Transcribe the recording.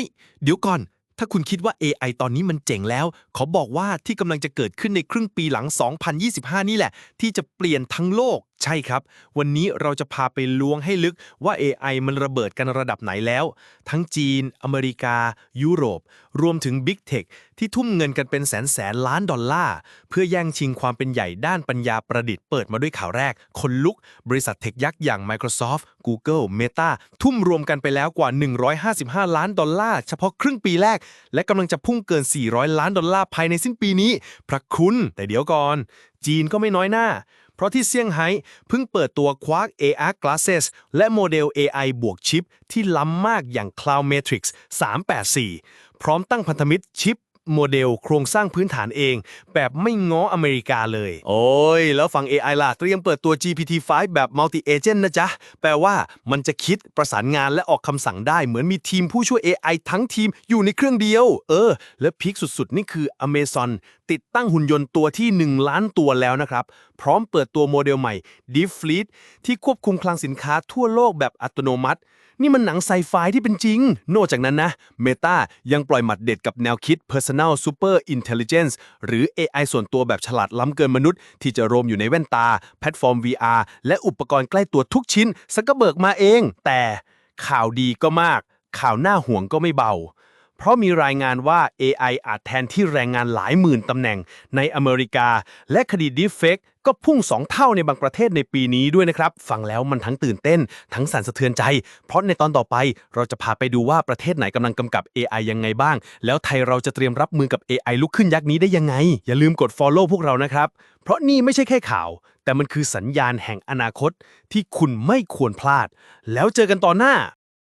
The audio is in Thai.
ฮ้ย เดี๋ยวก่อน ถ้าคุณคิดว่า AI ตอนนี้มันเจ๋งแล้ว ขอบอกว่าที่กำลังจะเกิดขึ้นในครึ่งปีหลัง 2025 นี่แหละ ที่จะเปลี่ยนทั้งโลก ใช่ครับ วันนี้เราจะพาไปล้วงให้ลึกว่า AI มันระเบิดกันระดับไหนแล้ว ทั้งจีน อเมริกา ยุโรป รวมถึง Big Tech ที่ทุ่มเงินกันเป็นแสนแสนล้านดอลลาร์ เพื่อแย่งชิงความเป็นใหญ่ด้านปัญญาประดิษฐ์เปิดมาด้วยข่าวแรก คนลุก บริษัทเทคยักษ์อย่าง Microsoft Google Meta ทุ่มรวมกันไปแล้วกว่า 155 ล้านดอลลาร์ เฉพาะครึ่งปีแรก และกำลังจะพุ่งเกิน 400 ล้านดอลลาร์ภายในสิ้นปีนี้ พระคุณแต่เดี๋ยวก่อน จีนก็ไม่น้อยหน้า เพราะที่เซี่ยงไฮ้เพิ่งเปิดตัว Quark AR Glasses และโมเดล AI บวกชิปที่ล้ำมากอย่าง Cloud Matrix 384 พร้อมตั้งพันธมิตรชิป โมเดลโครงสร้างพื้นฐานเอง แบบไม่ง้ออเมริกาเลย โอ้ย แล้วฝั่ง AI ล่ะ เตรียมเปิดตัว GPT-5 แบบ Multi Agent นะจ๊ะ แปลว่ามันจะคิดประสานงานและออกคำสั่งได้ เหมือนมีทีมผู้ช่วย AI ทั้งทีมอยู่ในเครื่องเดียว เออ และพีคสุดๆ นี่คือ Amazon ติดตั้งหุ่นยนต์ตัวที่ 1 ล้านตัวแล้วนะครับ พร้อมเปิดตัวโมเดลใหม่ Deep Fleet ที่ควบคุมคลังสินค้าทั่วโลกแบบอัตโนมัติ นี่มันหนังไซไฟที่เป็นจริง นอกจากนั้นนะ Meta ยังปล่อยหมัดเด็ดกับแนวคิด Personal Super Intelligence หรือ AI ส่วนตัวแบบฉลาดล้ำเกินมนุษย์ ที่จะรวมอยู่ในแว่นตา แพลตฟอร์ม VR และอุปกรณ์ใกล้ตัวทุกชิ้นสักก็เบิกมาเอง แต่ข่าวดีก็มาก ข่าวหน้าห่วงก็ไม่เบา เพราะมีรายงานว่า AI อาจแทนที่แรงงานหลายหมื่นตำแหน่งในอเมริกา และคดี Deepfake ก็พุ่ง2เท่าในบางประเทศในปีนี้ด้วยนะครับ ฟังแล้วมันทั้งตื่นเต้น ทั้งสั่นสะเทือนใจ เพราะในตอนต่อไปเราจะพาไปดูว่าประเทศไหนกำลังกำกับ AI ยังไงบ้าง แล้วไทยเราจะเตรียมรับมือกับ AI ลุกขึ้นยักษ์นี้ได้ยังไง อย่าลืมกด follow พวกเรานะครับ เพราะนี่ไม่ใช่แค่ข่าว แต่มันคือสัญญาณแห่งอนาคตที่คุณไม่ควรพลาด แล้วเจอกันตอนหน้า